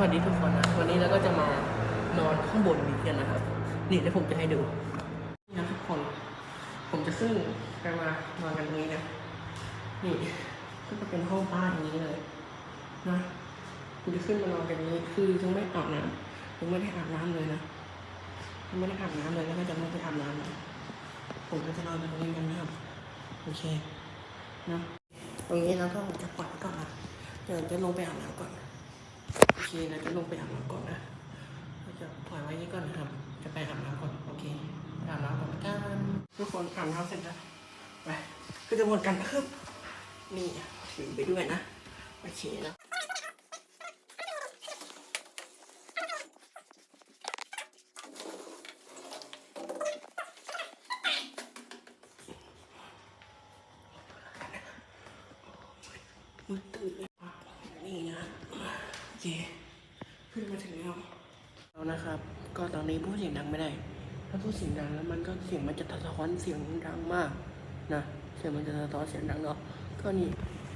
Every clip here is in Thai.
วัสดีทุกคนนะ วันนี้เราก็จะมานอนข้างบนนี้กันนะครับ นี่เดี๋ยวผมจะให้ดูนี่นะทุกคน ผมจะขึ้นไปมานอนกันตรงนี้นะ นี่ก็จะเป็นห้องบ้านอย่างนี้เลยนะผมจะขึ้นมานอนกันนี้ คือยังไม่อาบน้ำยังไม่ได้อาบน้ำเลยนะยังไม่ได้อาบน้ำเลยแล้วก็จะไม่ไปอาบน้ำนะผมก็จะนอนกันตรงนี้กันนะครับโอเคนะตรงนี้เราก็จะปล่อยก่อนนะเดี๋ยวจะลงไปอาบน้ำก่อน เคเราจะลงไปอาบน้ำก่อนนะเราจะปล่อยไว้นี้ก่อนนะครับ จะไปอาบน้ำก่อนโอเคอาบน้ำก่อนกันทุกคนอาบน้ำเสร็จแล้วไปก็จะหมดกันครับนี่ถือไปด้วยนะโอเคนะมืดตื่นเลยนี่นะโอเค ขึ้นมาถึงแล้วแล้วนะครับ ก็ตอนนี้พูดเสียงดังไม่ได้ ถ้าพูดเสียงดังแล้วมันก็เสียงมันจะสะท้อนเสียงดังมากนะเสียงมันจะสะท้อนเสียงดังเนาะก็นี่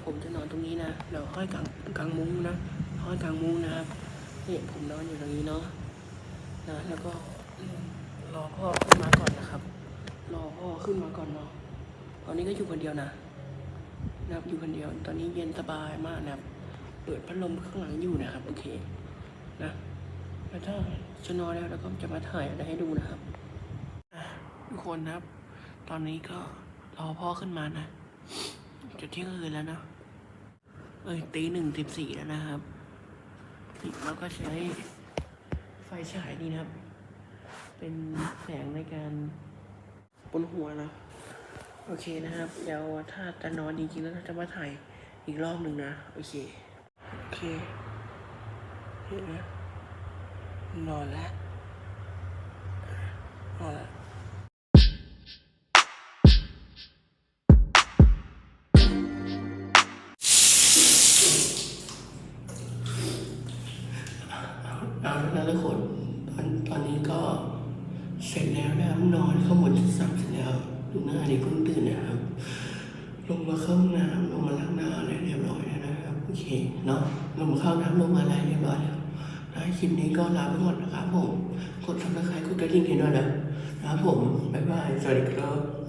ผมจะนอนตรงนี้นะเดี๋ยวค่อยกลางกลางมุ้งนะค่อยกลางมุ้งนะครับนี่ผมนอนอยู่ตรงนี้เนาะนะแล้วก็รอพ่อขึ้นมาก่อนนะครับ รอพ่อขึ้นมาก่อนเนาะตอนนี้ก็อยู่คนเดียวนะนะครับอยู่คนเดียว ตอนนี้เย็นสบายมากนะครับ เปิดพัดลมข้างหลังอยู่นะครับ โอเค นะแล้วถ้าจะนอนแล้วเราก็จะมาถ่ายอะไรให้ดูนะครับทุกคนนะครับ ตอนนี้ก็รอพ่อขึ้นมานะจะเที่ยงคืนแล้วนะเอ้ยตีหนึ่งสิบสี่แล้วนะครับนี่เราก็ใช้ไฟฉายนี่นะครับ เป็นแสงในการบนหัวนะ โอเคนะครับ เดี๋ยวถ้าจะนอนจริงๆแล้วเราจะมาถ่ายอีกรอบหนึ่งนะ โอเค โอเค นอนแล้วนอนแล้วเอาแล้วทุกคนตอนตอนนี้ก็เสร็จแล้วนะครับนอนเข้างบนชั้นสามเสร็จแล้วดูหน้าดิเพิ่งตื่นนะครับ ลงมาเข้าห้องน้ำลงมาล้างหน้าอะไรเรียบร้อยแล้วนะครับ โอเคเนาะ ลงมเข้าน้ำลงมาอะไรเรียบร้อยแล้วนะคลิปนี้ก็ลาไปก่อนนะครับผม กดซับสไครต์กดกระดิ่งให้หน่อยนะนะครับผม บ๊ายบาย สวัสดีครับ